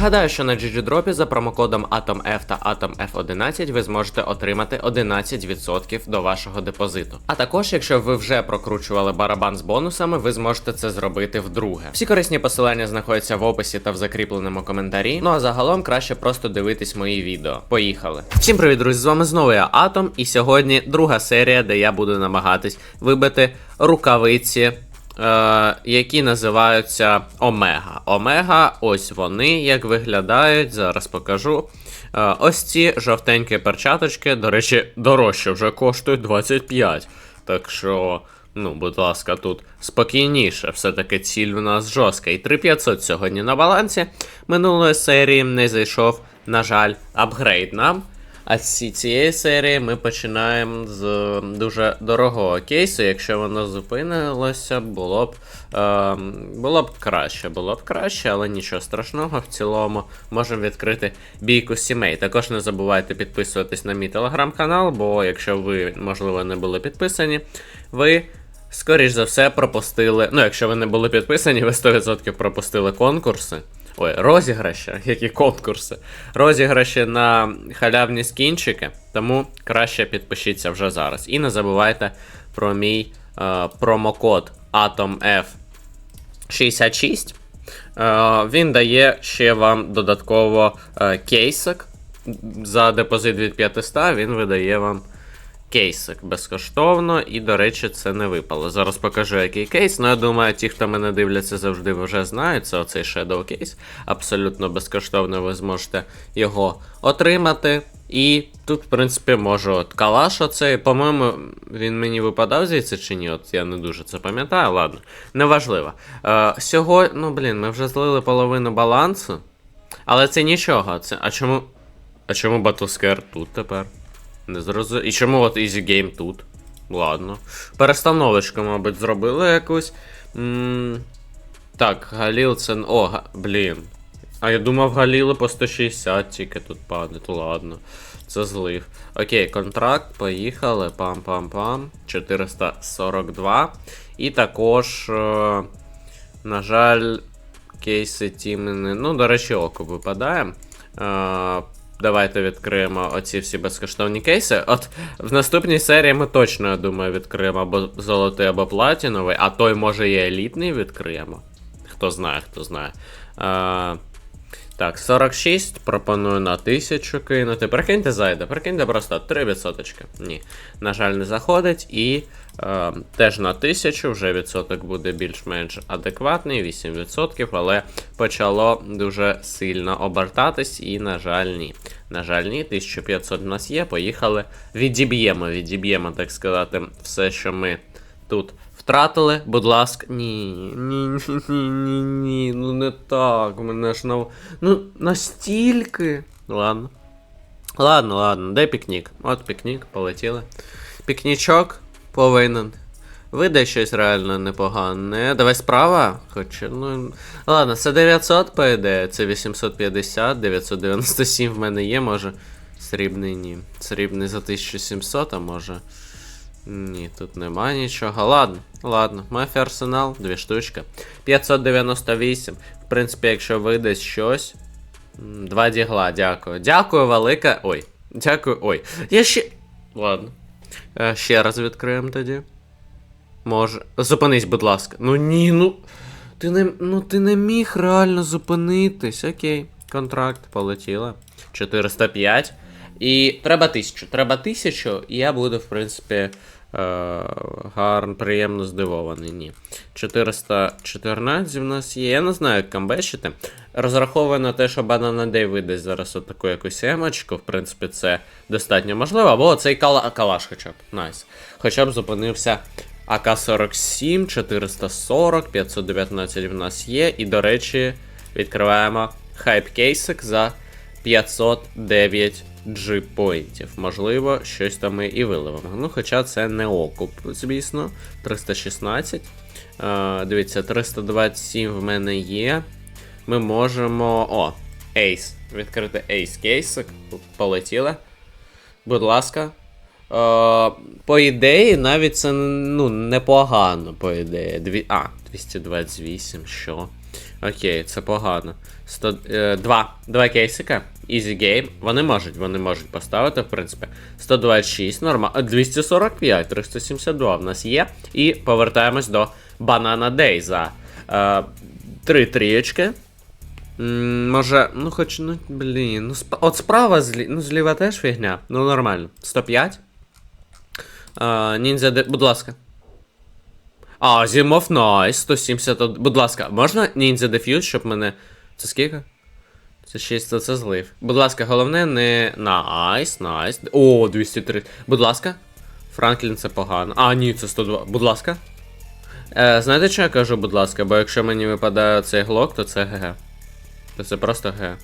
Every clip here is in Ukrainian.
Нагадаю, що на GGDrop за промокодом AtomF та AtomF11 ви зможете отримати 11% до вашого депозиту. А також, якщо ви вже прокручували барабан з бонусами, ви зможете це зробити вдруге. Всі корисні посилання знаходяться в описі та в закріпленому коментарі. Ну а загалом краще просто дивитись мої відео. Поїхали. Всім привіт, друзі! З вами знову я Атом, і сьогодні друга серія, де я буду намагатись вибити рукавиці які називаються Омега. Омега, ось вони як виглядають, зараз покажу. Е, ось ці жовтенькі перчаточки, до речі, дорожче вже коштують 25. Так що, ну, будь ласка, тут спокійніше, все-таки ціль у нас жорстка. І 3500 сьогодні на балансі. Минулої серії не зайшов, на жаль, апгрейд нам. А з цієї серії ми починаємо з е, дуже дорогого кейсу. Якщо воно зупинилося, було б е, було б краще, було б краще, але нічого страшного. В цілому можемо відкрити бійку сімей. Також не забувайте підписуватись на мій телеграм-канал, бо якщо ви, можливо, не були підписані, ви. Скоріш за все, пропустили. Ну, якщо ви не були підписані, ви 100% пропустили конкурси. Ой, розіграші, які конкурси. Розіграші на халявні скінчики, тому краще підпишіться вже зараз. І не забувайте про мій е, промокод AtomF66. Е, він дає ще вам додатково е, кейсик. За депозит від 500 він видає вам кейсик безкоштовно, і, до речі, це не випало. Зараз покажу, який кейс. Ну, я думаю, ті, хто мене дивляться, завжди вже знають. Це оцей Shadow кейс. Абсолютно безкоштовно ви зможете його отримати. І тут, в принципі, можу от калаш оцей. По-моєму, він мені випадав звідси чи ні? От я не дуже це пам'ятаю, ладно. Неважливо. Е, Сьогодні, ну блін, ми вже злили половину балансу. Але це нічого. Це... А чому. А чому Battlescare тут тепер? Не зрозумів. І чому от Easy Game тут? Ладно. Перестановочку, мабуть, зробили якусь. м так, Галіл це. О, га... блін. А я думав, Галіли по 160 тільки тут падає. Ладно. Це злив. Окей, контракт, поїхали. Пам-пам-пам. 442. І також. Е... На жаль, кейси тімени. Ну, до речі, око випадає. Е... Давайте відкриємо оці всі безкоштовні кейси. От в наступній серії ми точно, я думаю, відкриємо або золотий, або платіновий, а той, може, і елітний відкриємо. Хто знає, хто знає. А, так, 46. Пропоную на 1000 кинути. Прикиньте, зайде, прикиньте просто 3%. Ні. На жаль, не заходить. І е, теж на 1000 вже відсоток буде більш-менш адекватний, 8%, але почало дуже сильно обертатись, і, на жаль, ні. На жаль, ні, 1500 в нас є. Поїхали. Відіб'ємо, відіб'ємо, так сказати, все, що ми тут втратили. Будь ласка. Ні, ні, ні, ні, ні, ні. Ну не так. Мене ж на. Ну, настільки. Ладно. Ладно, ладно, де пікнік? От пікнік, полетіли. Пікнічок повинен. Вийде щось реально непогане. Давай справа. Хоча, ну. Ладно, це 900 по ідеї, це 850, 997 в мене є, може. Срібний ні. Срібний за 1700, а може. Ні, тут нема нічого. Ладно, ладно. Мафія арсенал, дві штучки. 598. В принципі, якщо вийде щось. Два дігла, дякую. Дякую, велике. Ой. Дякую. Ой. Я ще. Ладно. Е, ще раз відкриємо тоді. Може. Зупинись, будь ласка. Ну ні, ну. Ти не, ну ти не міг реально зупинитись. Окей. Контракт полетіла. 405. І треба тисячу. Треба тисячу, і я буду, в принципі, е, гарно, приємно здивований. Ні. 414 в нас є. Я не знаю, як камбешити. Розраховую на те, що Banana Day видасть зараз отаку якусь емочку. В принципі, це достатньо можливо. Або цей кала... калаш хоча б. Найс. Хоча б зупинився АК-47, 440, 519 в нас є. І, до речі, відкриваємо хайп-кейсик за 509 G-поінтів. Можливо, щось там ми і виливемо. Ну, хоча це не окуп, звісно. 316. Е, дивіться, 327 в мене є. Ми можемо. О, Ace. Відкрити Ace кейсик. Полетіли. Будь ласка. Е, по ідеї, навіть це ну, непогано, по ідеї. Дві... А, 228, що? Окей, це погано. 100, е, два. Два кейсика. Easy game. Вони можуть, вони можуть поставити, в принципі. 126, норма. 245, 372 в нас є. І повертаємось до Banana Day за е, три трієчки. Може, ну хоч, ну, блін, ну сп... от справа злі... ну зліва теж фігня. Ну нормально. 105. А, ніндзя, де... будь ласка. А, Зімов Найс, 171. Будь ласка, можна ніндзя деф'юз, щоб мене. Це скільки? Це 6, то це злив. Будь ласка, головне не. Найс, найс. О, 203. Будь ласка. Франклін це погано. А, ні, це 102. Будь ласка. Е, знаєте, що я кажу, будь ласка, бо якщо мені випадає цей глок, то це ГГ. То це просто Г.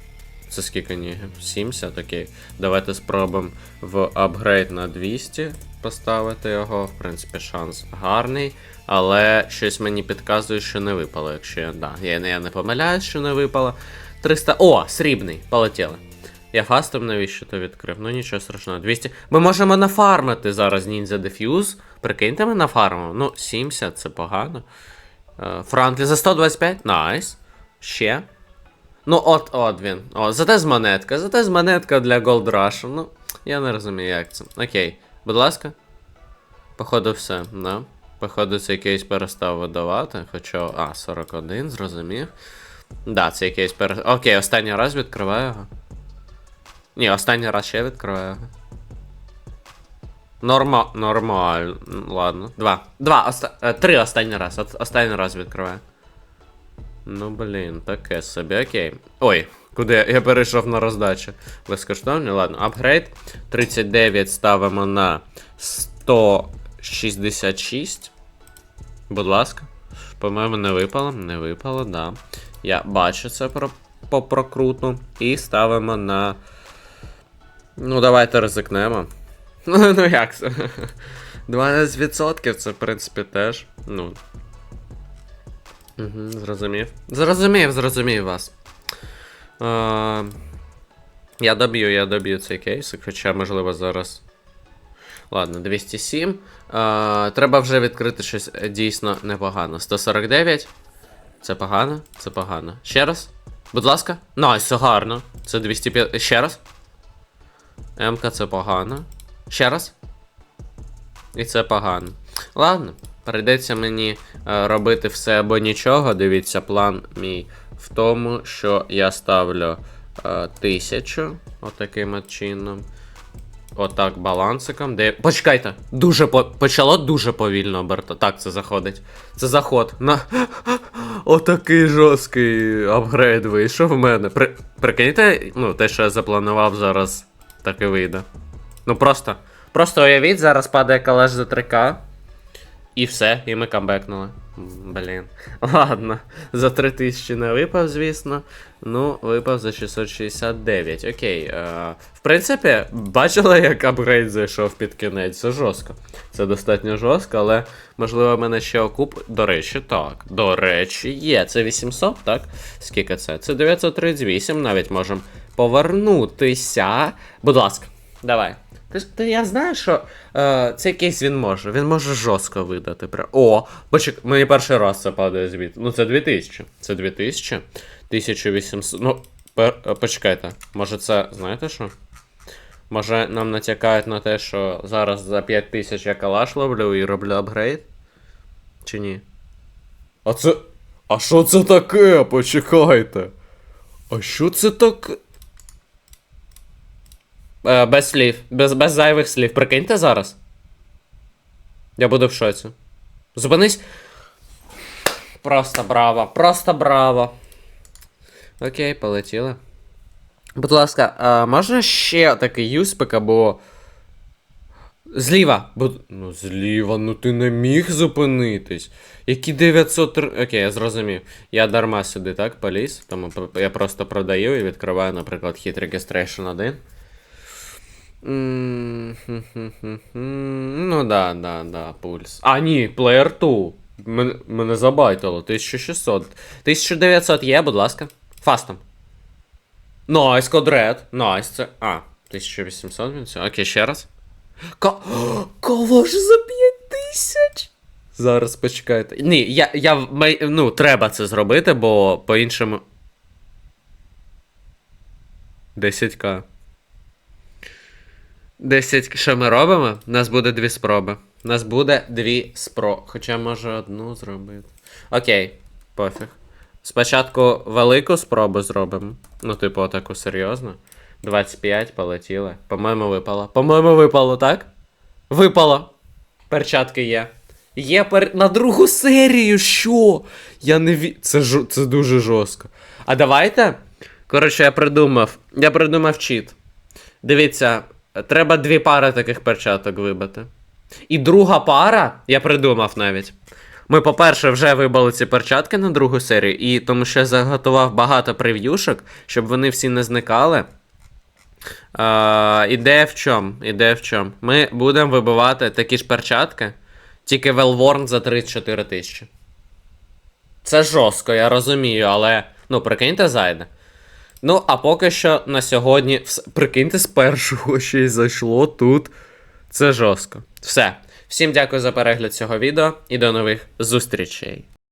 Це скільки ні? 70, окей. Давайте спробуємо в апгрейд на 200 поставити його. В принципі, шанс гарний. Але щось мені підказує, що не випало, якщо я. Да, я, я не помиляюсь, що не випало. 300. О, срібний, полетіли. Я фастом навіщо то відкрив? Ну нічого страшного. 200. Ми можемо нафармити зараз Ninja Diffuse. Прикиньте, ми нафармимо. Ну, 70, це погано. Е, Франклі за 125. Найс. Ще. Ну, от, от він. О, зате з монетка. Зате з монетка для Gold Rush. Ну, я не розумію, як це. Окей. Будь ласка. Походу, все, да? Походу, цей кейс перестав видавати. Хоча. А, 41, зрозумів. Да, цей кейс перестав. Окей, останній раз відкриваю його. Ні, останній раз ще відкриваю його. Норма... Нормально. Ладно. Два. Два. Оста... е, Три останній раз. Останній раз відкриваю. Ну, блін, таке собі, окей. Ой, куди я? Перейшов на роздачу. Безкоштовні, ладно. Апгрейд. 39 ставимо на 166. Будь ласка. По-моєму, не випало. Не випало, да. Я бачу це про... по прокруту. І ставимо на. Ну, давайте ризикнемо. Ну, ну як це? 12% це, в принципі, теж. Ну, Зрозумів. Зрозумів, зрозумів вас. Е, я доб'ю, я доб'ю цей кейс, хоча, можливо, зараз. Ладно, 207. Е, треба вже відкрити щось е, дійсно непогано. 149. Це погано, це погано. Ще раз. Будь ласка. Найс, це гарно. Це 205. Ще раз. МК це погано. Ще раз. І це погано. Ладно, прийдеться мені е, робити все або нічого. Дивіться, план мій в тому, що я ставлю е, тисячу отаким от чином. Отак балансиком. Де... Почекайте, дуже по... почало дуже повільно оберта. Так, це заходить. Це заход. На... Отакий жорсткий апгрейд вийшов в мене. При... Прикиньте, ну, те, що я запланував зараз, так і вийде. Ну просто. Просто уявіть, зараз падає калаш за 3К. І все, і ми камбекнули. Блін. Ладно, за 3000 не випав, звісно. Ну, випав за 669. Окей. Е, в принципі, бачила, як апгрейд зайшов під кінець. Це жорстко. Це достатньо жорстко, але можливо в мене ще окуп. До речі, так. До речі, є. Це 800, так? Скільки це? Це 938, навіть можемо повернутися. Будь ласка, давай. Ти, я знаю, що е, цей кейс він може. Він може жорстко видати. О, почек, мені перший раз це падає звід. Ну, це 2000. Це 2000. 1800. Ну, пер, е, почекайте. Може це, знаєте що? Може нам натякають на те, що зараз за 5000 я калаш ловлю і роблю апгрейд? Чи ні? А це. А що це таке? Почекайте. А що це таке? Е, без слів, без, без зайвих слів. Прикиньте зараз. Я буду в шоці. Зупинись. Просто браво, просто браво. Окей, полетіли. Будь ласка, а можна ще такий юспик або. Зліва. Буд... Ну, зліва, ну ти не міг зупинитись. Які 900. Окей, я зрозумів. Я дарма сюди, так, поліз. Тому я просто продаю і відкриваю, наприклад, Hit Registration 1. Ну да, да, да, пульс. А, ні, Player 2. Мене, мене забайтило. 1600. 1900 є, будь ласка. Фастом. Найс, кодред. Найс, це. А, 1800 він це. Окей, ще раз. Ка... Кого ж за 5000? Зараз почекайте. Ні, я, я, ну, треба це зробити, бо по-іншому. 10к. 10 що ми робимо? У нас буде дві спроби. У нас буде дві спроби. Хоча може одну зробити. Окей, пофіг. Спочатку велику спробу зробимо. Ну, типу, отаку серйозно. 25 полетіли. По-моєму, випало. По-моєму, випало, так? Випало. Перчатки є. Є пер... на другу серію, що? Я не ві. Це, жо... це дуже жорстко. А давайте. Коротше, я придумав. Я придумав чіт. Дивіться, треба дві пари таких перчаток вибити. І друга пара, я придумав навіть. Ми, по-перше, вже вибили ці перчатки на другу серію, і тому що я заготував багато прев'юшок, щоб вони всі не зникали. А, ідея в чому? Ідея в чому? Ми будемо вибивати такі ж перчатки, тільки Велворн за 34 тисячі. Це жорстко, я розумію, але ну, прикиньте, зайде. Ну, а поки що на сьогодні. Прикиньте, з першого ще й зайшло тут. Це жорстко. Все. Всім дякую за перегляд цього відео і до нових зустрічей.